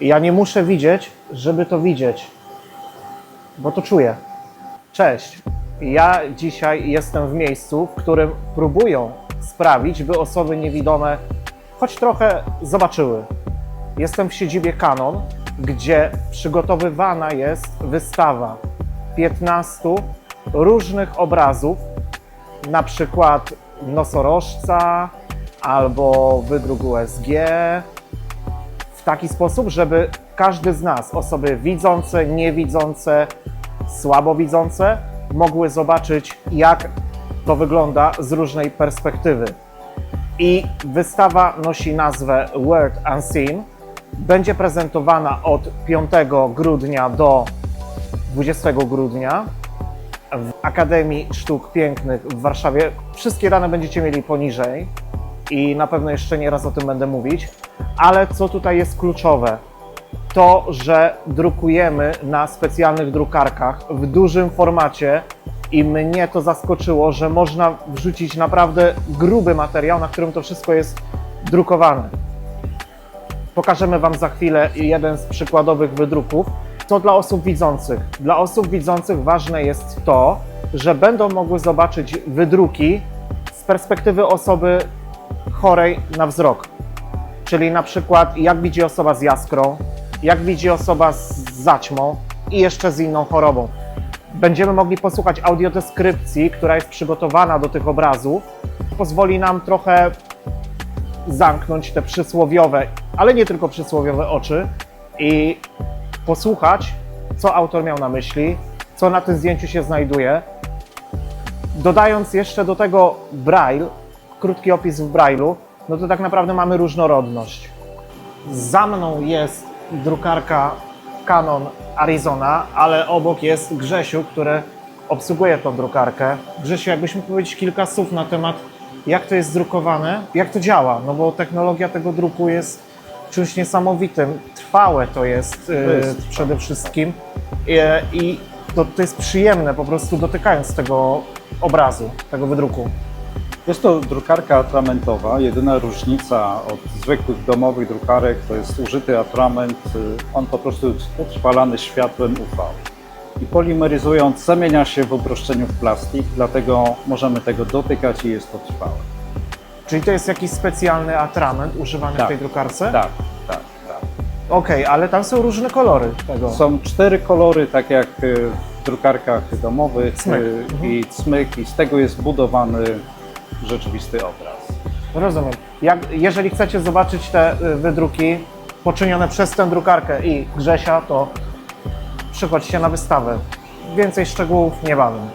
Ja nie muszę widzieć, żeby to widzieć, bo to czuję. Cześć. Ja dzisiaj jestem w miejscu, w którym próbują sprawić, by osoby niewidome choć trochę zobaczyły. Jestem w siedzibie Canon, gdzie przygotowywana jest wystawa 15 różnych obrazów, na przykład nosorożca albo wydruk USG, taki sposób, żeby każdy z nas, osoby widzące, niewidzące, słabowidzące, mogły zobaczyć, jak to wygląda z różnej perspektywy. I wystawa nosi nazwę World Unseen. Będzie prezentowana od 5 grudnia do 20 grudnia w Akademii Sztuk Pięknych w Warszawie. Wszystkie dane będziecie mieli poniżej i na pewno jeszcze nie raz o tym będę mówić. Ale co tutaj jest kluczowe? To, że drukujemy na specjalnych drukarkach w dużym formacie i mnie to zaskoczyło, że można wrzucić naprawdę gruby materiał, na którym to wszystko jest drukowane. Pokażemy Wam za chwilę jeden z przykładowych wydruków. To dla osób widzących. Dla osób widzących ważne jest to, że będą mogły zobaczyć wydruki z perspektywy osoby chorej na wzrok. Czyli na przykład jak widzi osoba z jaskrą, jak widzi osoba z zaćmą i jeszcze z inną chorobą. Będziemy mogli posłuchać audiodeskrypcji, która jest przygotowana do tych obrazów. Pozwoli nam trochę zamknąć te przysłowiowe, ale nie tylko przysłowiowe oczy i posłuchać, co autor miał na myśli, co na tym zdjęciu się znajduje. Dodając jeszcze do tego braille, krótki opis w braille'u, no to tak naprawdę mamy różnorodność. Za mną jest drukarka Canon Arizona, ale obok jest Grzesiu, który obsługuje tą drukarkę. Grzesiu, jakbyś mógł powiedzieć kilka słów na temat, jak to jest drukowane, jak to działa, no bo technologia tego druku jest czymś niesamowitym. Trwałe to jest, y, jest przede wszystkim I, i to, to jest przyjemne po prostu dotykając tego obrazu, tego wydruku. Jest to drukarka atramentowa. Jedyna różnica od zwykłych domowych drukarek to jest użyty atrament. y, On po prostu jest utrwalany światłem UV. I polimeryzując zamienia się w uproszczeniu w plastik, dlatego możemy tego dotykać i jest to trwałe. Czyli to jest jakiś specjalny atrament używany w Tak. tej drukarce? Tak, tak, tak. Okej, ale tam są różne kolory tego. Są cztery kolory, tak jak y, w drukarkach domowych Cmyk. y, Mhm. i cmyk i z tego jest budowany rzeczywisty obraz. Rozumiem. Jak, jeżeli chcecie zobaczyć te y, wydruki poczynione przez tę drukarkę i Grzesia, to przychodźcie na wystawę. Więcej szczegółów niebawem.